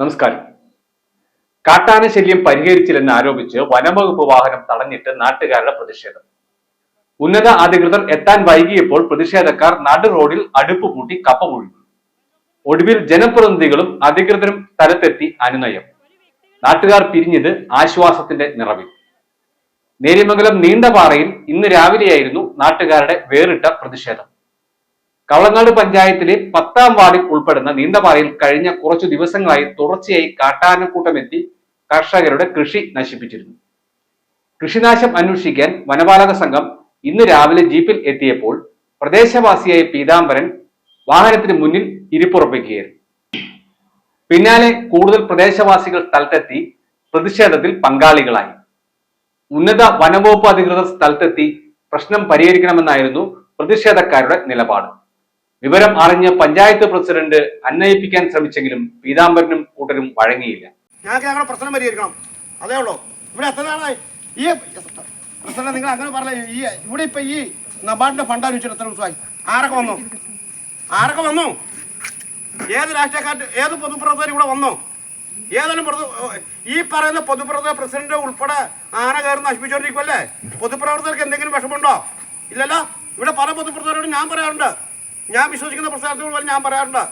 നമസ്കാരം. കാട്ടാന ശല്യം പരിഹരിച്ചില്ലെന്ന് ആരോപിച്ച് വനംവകുപ്പ് വാഹനം തടഞ്ഞിട്ട് നാട്ടുകാരുടെ പ്രതിഷേധം. ഉന്നത അധികൃതർ എത്താൻ വൈകിയപ്പോൾ പ്രതിഷേധക്കാർ നടു റോഡിൽ അടുപ്പ് പൂട്ടി കപ്പ മുഴുകി. ഒടുവിൽ ജനപ്രതിനിധികളും അധികൃതരും സ്ഥലത്തെത്തി അനുനയം. നാട്ടുകാർ പിരിഞ്ഞത് ആശ്വാസത്തിന്റെ നിറവിൽ. നേര്യമംഗലം നീണ്ടപാറയിൽ ഇന്ന് രാവിലെയായിരുന്നു നാട്ടുകാരുടെ വേറിട്ട പ്രതിഷേധം. കവളനാട് പഞ്ചായത്തിലെ പത്താം വാർഡിൽ ഉൾപ്പെടുന്ന നീണ്ടപാറയിൽ കഴിഞ്ഞ കുറച്ചു ദിവസങ്ങളായി തുടർച്ചയായി കാട്ടാനക്കൂട്ടം എത്തി കർഷകരുടെ കൃഷി നശിപ്പിച്ചിരുന്നു. കൃഷിനാശം അന്വേഷിക്കാൻ വനപാലക സംഘം ഇന്ന് രാവിലെ ജീപ്പിൽ എത്തിയപ്പോൾ പ്രദേശവാസിയായ പീതാംബരൻ വാഹനത്തിന് മുന്നിൽ ഇരിപ്പുറപ്പിക്കുകയായിരുന്നു. പിന്നാലെ കൂടുതൽ പ്രദേശവാസികൾ സ്ഥലത്തെത്തി പ്രതിഷേധത്തിൽ പങ്കാളികളായി. ഉന്നത വനംവകുപ്പ് അധികൃതർ സ്ഥലത്തെത്തി പ്രശ്നം പരിഹരിക്കണമെന്നായിരുന്നു പ്രതിഷേധക്കാരുടെ നിലപാട്. വിവരം അറിഞ്ഞ പഞ്ചായത്ത് പ്രസിഡന്റ് അന്വയിപ്പിക്കാൻ ശ്രമിച്ചെങ്കിലും പീതാംബരനും കൂട്ടരും വഴങ്ങിയില്ല. ഞങ്ങൾക്ക് പ്രശ്നം പരിഹരിക്കണം. ഈ നിങ്ങൾ അങ്ങനെ ഈ ഇവിടെ ആരൊക്കെ ഈ പറയുന്ന പൊതുപ്രവർത്തക പ്രസിഡന്റ് ഉൾപ്പെടെ ആന കയറി നശിപ്പിച്ചുകൊണ്ടിരിക്കുമല്ലേ പൊതുപ്രവർത്തകർക്ക് എന്തെങ്കിലും വിഷമമുണ്ടോ? ഇല്ലല്ലോ? ഇവിടെ പല പൊതുപ്രവർത്തകരോട് ഞാൻ പറയാറുണ്ട്. ഞാൻ വിശ്വസിക്കുന്ന പ്രസ്ഥാനത്തോട് ഞാൻ പറയാറുണ്ട്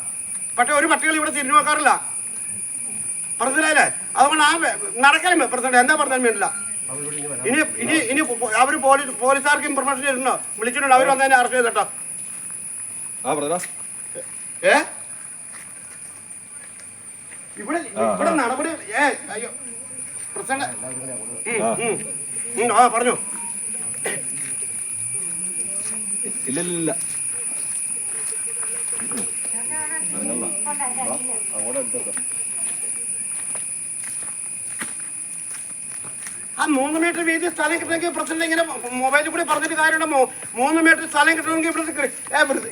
പക്ഷേ ഒരു പട്ടികൾ ഇവിടെ തിരിഞ്ഞു വെക്കാറില്ല പ്രസിഡന്റ് അതുകൊണ്ട് ആ നടക്കാനും പ്രസിഡന്റ് എന്താ പറഞ്ഞാൽ വേണ്ടില്ല. ഇനി ഇനി ഇനി അവർ പോലീസ് പോലീസുകാർക്ക് ഇൻഫർമേഷൻ തരുന്നോ? വിളിച്ചിട്ടുണ്ട് അവർ വന്നതിനെ അറസ്റ്റ് ചെയ്തിട്ടോ? ഏ? ഇവിടെ ഇവിടെ നടപടി ഏ അയ്യോ. പ്രസിഡന്റ്. ആ. പറഞ്ഞു. ഇല്ല. ആ മൂന്ന് മീറ്റർ വീതി സ്ഥലം കിട്ടണമെങ്കിൽ പ്രസിഡന്റ് ഇങ്ങനെ മൊബൈലിൽ കൂടി പറഞ്ഞിട്ട് കാര്യമുണ്ടോ? മൂന്ന് മീറ്റർ സ്ഥലം കിട്ടണമെങ്കിൽ ഇവിടുത്തെ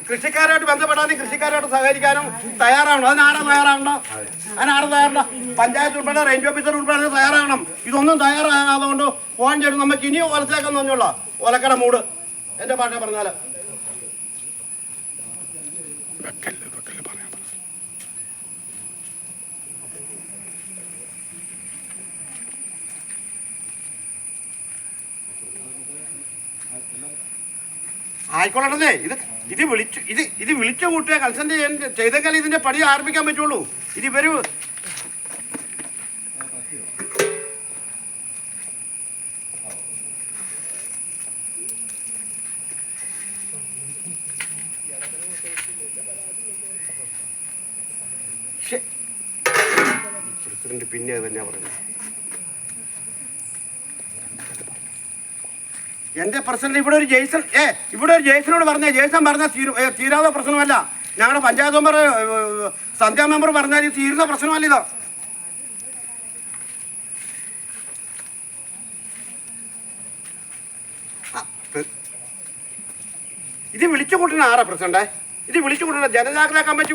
കൃഷിക്കാരായിട്ട് ബന്ധപ്പെടാനും കൃഷിക്കാരായിട്ട് സഹകരിക്കാനും തയ്യാറാവണം. അതിനാരാ തയ്യാറാവണ്ടോ? അതിനാരാ തയ്യാറണ്ട പഞ്ചായത്ത് ഉൾപ്പെടെ റേഞ്ച് ഓഫീസർ ഉൾപ്പെടെ തയ്യാറാവണം. ഇതൊന്നും തയ്യാറാകാതെ കൊണ്ട് ഫോൺ ചെയ്ത് നമുക്ക് ഇനിയും ഒലച്ചേക്കാൻ തോന്നിയുള്ള ഒലക്കട മൂട്. എന്റെ പാട്ടെ പറഞ്ഞാൽ ആയിക്കോളട്ടെ ഇത് ഇത് വിളിച്ചു ഇത് ഇത് വിളിച്ച കൂട്ടുക കൺസെന്റ് ചെയ്തെങ്കിൽ ഇതിന്റെ പടി ആരംഭിക്കാൻ പറ്റുള്ളൂ. ഇത് ഇവർ പ്രസിഡന്റ് പിന്നെ അത് തന്നെയാ പറയുന്നത്. എന്റെ പ്രസിഡന്റ് ഇവിടെ ഒരു ജെയ്സൺ ഏ ഇവിടെ ഒരു ജെയ്സനോട് പറഞ്ഞ ജെയ്സൺ പറഞ്ഞ തീരു ഏ, തീരാത്ത പ്രശ്നമല്ല. ഞങ്ങളുടെ പഞ്ചായത്ത് മെമ്പർ സന്ധ്യ മെമ്പർ പറഞ്ഞാൽ ഇത് തീരുന്ന പ്രശ്നമല്ല ഇത്. ഇത് വിളിച്ചു കൂട്ടുന്ന ആരാ പ്രസിഡന്റ് ഇത് വിളിച്ചു കൂട്ടണം ജനജാഗ്രതാ കമ്മിറ്റി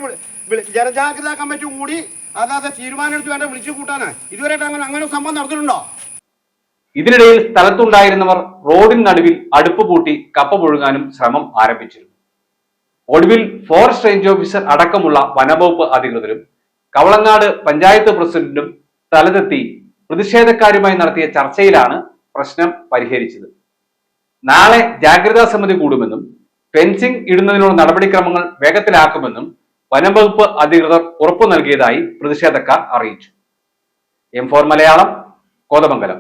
ജനജാഗ്രതാ കമ്മിറ്റി കൂടി. അതാത് തീരുമാനം എടുത്ത് വേണ്ട വിളിച്ചു കൂട്ടാന്. ഇതുവരെ അങ്ങനെ അങ്ങനെ സംഭവം നടന്നിട്ടുണ്ടോ? ഇതിനിടയിൽ സ്ഥലത്തുണ്ടായിരുന്നവർ റോഡിൻ നടുവിൽ അടുപ്പ് പൂട്ടി കപ്പ പുഴുങ്ങാനും ശ്രമം ആരംഭിച്ചിരുന്നു. ഒടുവിൽ ഫോറസ്റ്റ് റേഞ്ച് ഓഫീസർ അടക്കമുള്ള വനവകുപ്പ് അധികൃതരും കവളങ്ങാട് പഞ്ചായത്ത് പ്രസിഡന്റും സ്ഥലത്തെത്തി പ്രതിഷേധക്കാരുമായി നടത്തിയ ചർച്ചയിലാണ് പ്രശ്നം പരിഹരിച്ചത്. നാളെ ജാഗ്രതാ സമിതി കൂടുമെന്നും ഫെൻസിംഗ് ഇടുന്നതിനുള്ള നടപടിക്രമങ്ങൾ വേഗത്തിലാക്കുമെന്നും വനംവകുപ്പ് അധികൃതർ ഉറപ്പു നൽകിയതായി പ്രതിഷേധക്കാർ അറിയിച്ചു. M four Malayalam Kothamangalam.